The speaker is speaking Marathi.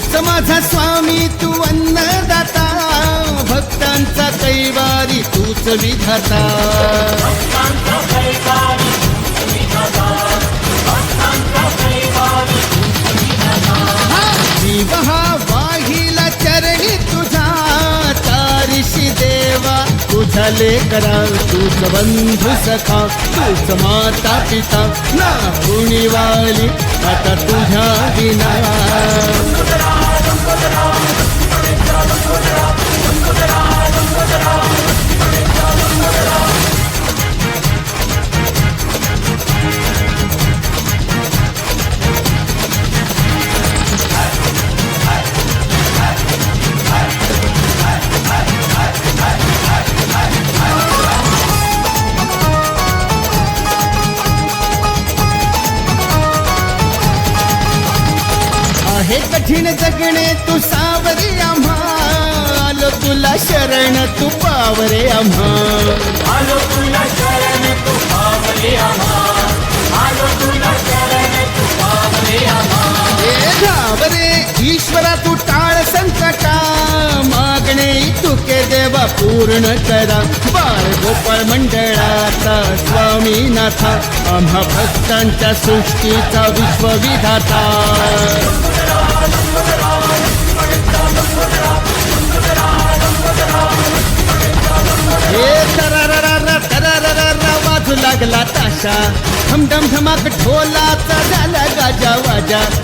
तूच माझा स्वामी तू अन्नदाता. भक्तांचा कैवारी तूच विधाता. जीव हा वाहिला चरणी तुझा. तारिशी देवा तुझा लेकरा तूच बंधू सखा तूच माता पिता. ना कुणी वाली आता तुझ्या विना आहे कठीण जगणे तू सावरे आम्हा. आलो तुला शरण तू पावरे आम्हा. आलो तुला शरण तू पावले आम्हा. आलो तुला शरण तू पावले आम्हा. हे घाबरे ईश्वरा तू टाळ संकटा. मागणे तुके देवा पूर्ण करा. बाळ गोपाळ मंडळाचा स्वामीनाथा आम्हा भक्तांच्या सृष्टीचा विश्वविधाता. लागला ताशा. धमधम धमाक ढोलाचा झाला गाजा वाजा.